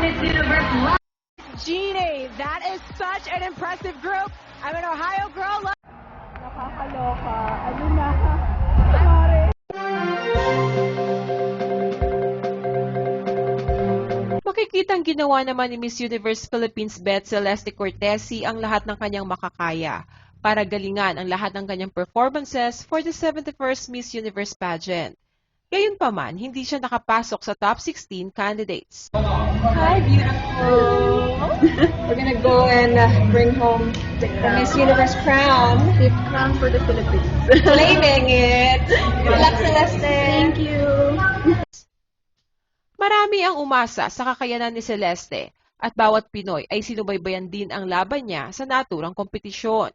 Miss Universe Live. Genie, that is such an impressive group. I'm an Ohio girl. Love- Nakakaloka. Ano na? Kumare. Makikitang ginawa naman ni Miss Universe Philippines Bet Celeste Cortesi ang lahat ng kanyang makakaya para galingan ang lahat ng kanyang performances for the 71st Miss Universe pageant. Gayunpaman, hindi siya nakapasok sa top 16 candidates. Hi, beautiful. We're gonna go and uh, bring home the Miss Universe crown. The crown for the Philippines. Claiming it. Good luck, Celeste. Thank you. Marami ang umasa sa kakayanan ni Celeste at bawat Pinoy ay sinubaybayan din ang laban niya sa naturang kompetisyon.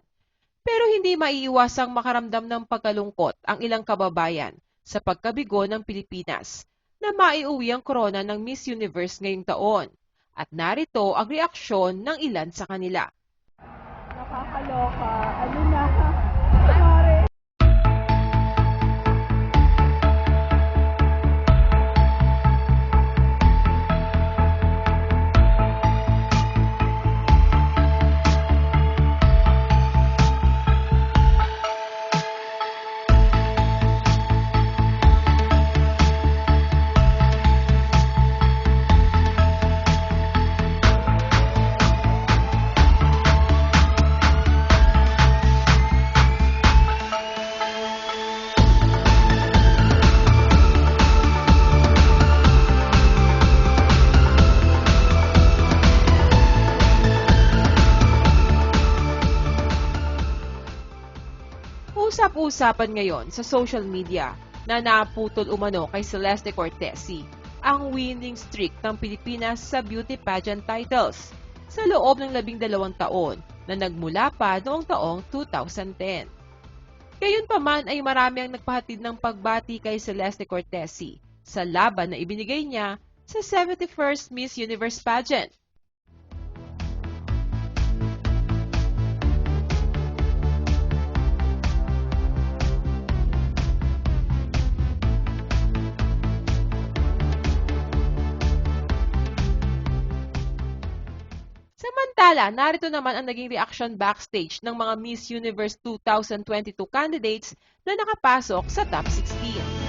Pero hindi maiiwasang makaramdam ng pagkalungkot ang ilang kababayan sa pagkabigo ng Pilipinas na maiuwi ang korona ng Miss Universe ngayong taon. At narito ang reaksyon ng ilan sa kanila. Nakakaloka. Ano na? Usap-usapan ngayon sa social media na naputol umano kay Celeste Cortesi ang winning streak ng Pilipinas sa beauty pageant titles sa loob ng labing dalawang taon na nagmula pa noong taong 2010. Gayunpaman ay marami ang nagpahatid ng pagbati kay Celeste Cortesi sa laban na ibinigay niya sa 71st Miss Universe pageant. Samantala, narito naman ang naging reaction backstage ng mga Miss Universe 2022 candidates na nakapasok sa top 16.